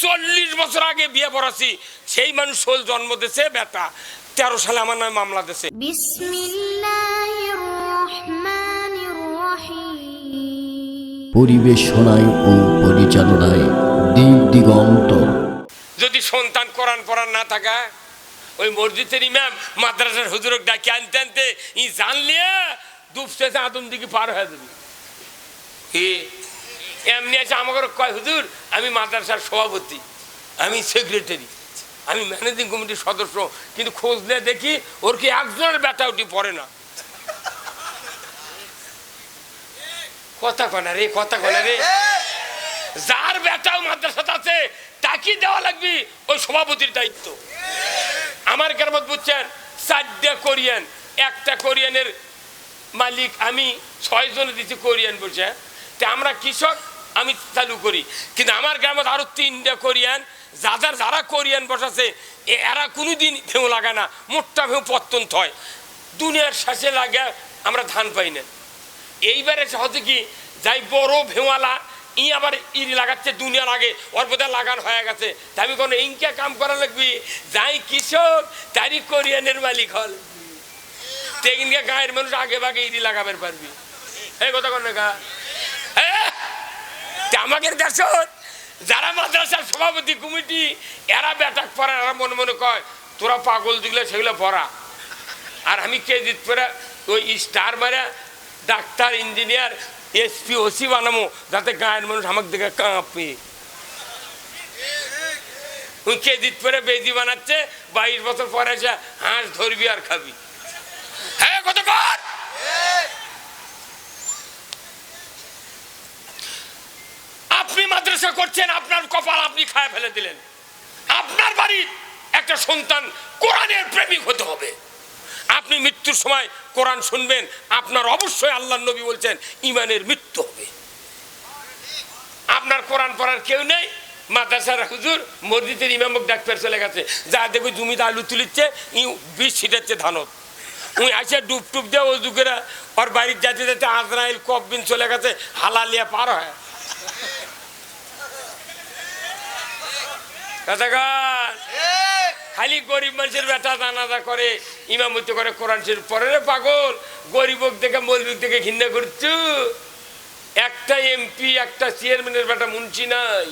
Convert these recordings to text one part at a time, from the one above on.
চল্লিশ বছর আগে বিয়ে পড়াছি সেই মানুষ হল জন্ম দিয়েছে বেটা। তেরো সালে আমার নামে মামলা দিয়েছে পরিবেশনায় ও পরিচালনায় দিক দিগন্ত যদি সন্তান কোরআন পড়ার না থাকা ওই মসজিদের ইমাম মাদ্রাসার হুজুরক ডাকে আনতে আনতে ই জানলিয়া ডুবছে আদম দিকে পার হয়ে যাবে। এমনি আছে আমাকে কয়, হুজুর, আমি মাদ্রাসার সভাপতি, আমি সেক্রেটারি আমি ম্যানেজিং কমিটির সদস্য, কিন্তু খোঁজ নিয়ে দেখি ওর কি একজনের ব্যাটা উঠি পড়ে না। কথা কনা রে, কথা কনা রে। যার বেটাও মাদ্রাসাতে আছে তাকে দেওয়া লাগবে ওই সভাপতির দায়িত্ব। আমার কেমন বুঝছেন, চারটা কোরিয়ান, একটা কোরিয়ানের মালিক আমি ছয় জনে দিচ্ছি কোরিয়ান বলছে তা আমরা কৃষক আমি চালু করি। কিন্তু আমার গ্রামে আরও তিনটা কোরিয়ান, যাদের যারা কোরিয়ান বসাছে এরা কোনোদিন ভেউ লাগায় না, মোটটা ভেউ পত্তন হয় দুনিয়ার শেষে লাগে আমরা ধান পাই না। এইবারে হচ্ছে কি, যাই বড় ভেওয়ালা ই আবার ইরি লাগাচ্ছে দুনিয়া লাগে ওর বোধহয় লাগান হয়ে গেছে। তা আমি কোনো ইনকা কাম করা লাগবি? যাই কৃষক, তারই কোরিয়ানের মালিক হল। তেগিনকে গায়ের মানুষ আগে ভাগে ইরি লাগাবার পারবি। এই কথা কন না গা। আমাকে দেশ যারা মাদ্রাসার সভাপতি কমিটি, এরা বেটাক পড়া, এরা মনে মনে কয়, তোরা পাগল দিলে সেগুলো পড়া। আর আমি কে দিত পরে ওই স্টার মারা ডাক্তার, ইঞ্জিনিয়ার, এসপি, ওসি বানামো, যাতে গায়ের মানুষ আমাকে দেখে কাঁপে। ওই কে দিত পরে বেদি বানাচ্ছে, বাইশ বছর পরে এসে হাঁস ধরবি আর খাবি। হ্যাঁ কত কর আপনি মাদ্রাসা করছেন, আপনার কপাল আপনি খায় ফেলে দিলেন। আপনার বাড়ির একটা সন্তান কোরআনের প্রেমিক হতে হবে। আপনি মৃত্যুর সময় কোরআন শুনবেন, আপনার অবশ্যই আল্লাহ নবী বলছেন, ইমানের মৃত্যু হবে। আপনার কোরআন পড়ার কেউ নেই? মাদ্রাসার হুজুর, মসজিদের ইমামক ডাক্তার চলে গেছে। যা দেখো জমিতে আলু তুলিচ্ছে ই বিষ ছিটাচ্ছে ধানত। উই আসে ডুব টুব দিয়ে ও যুগেরা ওর বাড়ির যাতে যাতে আজরাইল কববিন চলে গেছে হালালিয়া পার হয়। খালি গরিব মানুষের বেটা জানাজা করে ইমামতি করে কোরআন শরীফ পরে রে পাগল গরিবক দেখে মৌলিক দেখে ঘৃণা করছু? একটা এমপি একটা চেয়ারম্যানের বেটা মুন্সি নাই।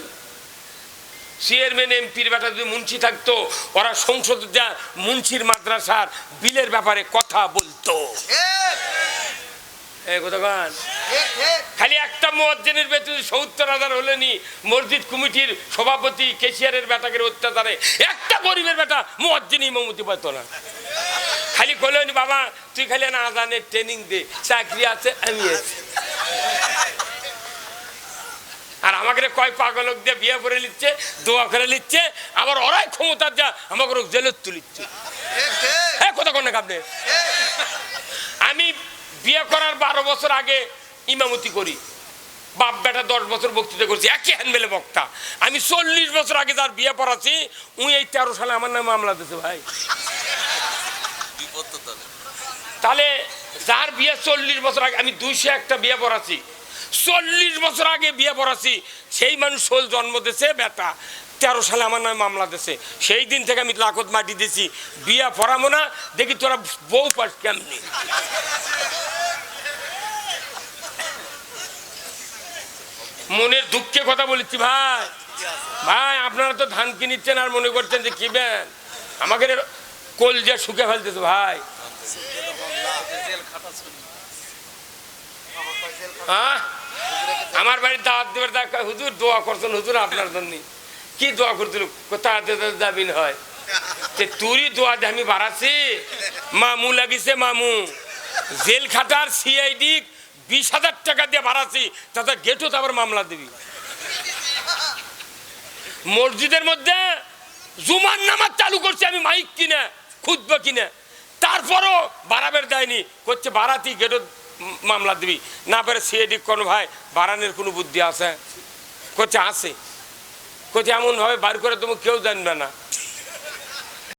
চেয়ারম্যান এমপির বেটা যদি মুন্সি থাকতো ওরা সংসদ যা মুন্সির মাদ্রাসার বিলের ব্যাপারে কথা বলতো। এই কোথাকান খালি একটা মসজিদের বেতন সত্তর হাজার হলেনি মসজিদ কমিটির সভাপতি, কেশিয়ারের বেটাকের অত্যাচারে একটা গরিবের বেটা মসজিদ ইমামতি পাইতো না। খালি কইলেন বাবা, তুই খালি না আজানের ট্রেনিং দে, চাকরি আছে, আমি আছি। আর আমাকে কয় পাগলক দিয়ে বিয়ে করে নিচ্ছে, দোয়া করে নিচ্ছে, আবার ওরাই ক্ষমতার যা, আমাকে রোগ জেলত তুলিচ্ছে। হ্যাঁ কথা কোন আপনি আমি বিয়ে করার বারো বছর আগে ইমামতি করি। বাপ বেটা দশ বছর বক্তৃতা করছি একই হ্যান্ডমেলে বক্তা। আমি চল্লিশ বছর আগে যার বিয়ে পড়াচ্ছি উনি এই তেরো সালে আমার নামে মামলা দিতে ভাই। তাহলে। যার বিয়ে চল্লিশ বছর আগে আমি দুইশো একটা বিয়ে পড়াচ্ছি। চল্লিশ বছর আগে বিয়ে পড়াচ্ছি সেই মানুষ শোল জন্ম দিছে বেটা। তেরো সালে আমার নামে মামলা দিছে সেই দিন থেকে আমি লাখত মাটি দিয়েছি। বিয়ে পড়াবো না দেখি তোরা বউ পাস কেমনি? মনের দুঃখে কথা বলেছি, ভাই। ভাই, আপনারা তো ধান কিনিচ্ছেন আর মনে করছেন যে কিবেন আমাকে কোল যে শুকে ফেলতেছে, ভাই। আমার বাড়ির দাওয়াত দেবার দেখা হুজুর দোয়া করছেন, হুজুর আপনার জন্য। কি দোয়া করছিল? তাড়াতাড়ি দাবিন হয়? তে তুরই দোয়া আমি বাড়াচ্ছি। মামু লাগিছে, মামু। জেল খাটার সিআইডি বিশ হাজার টাকা দিয়ে বাড়াচ্ছি তাতে গেটও তো আবার মামলা দিবি। মসজিদের মধ্যে জুমার নামাজ চালু করছি আমি, মাইক কিনে খুঁজবো কিনে। তারপরও বাড়াবের দেয়নি, করছে বাড়াতি গেটও মামলা দিবি। না পারে সিআইডি কোনো ভাই, বাড়ানোর কোনো বুদ্ধি আছে? করছে আছে। করছে এমনভাবে বার করে তুমি কেউ জানবে না।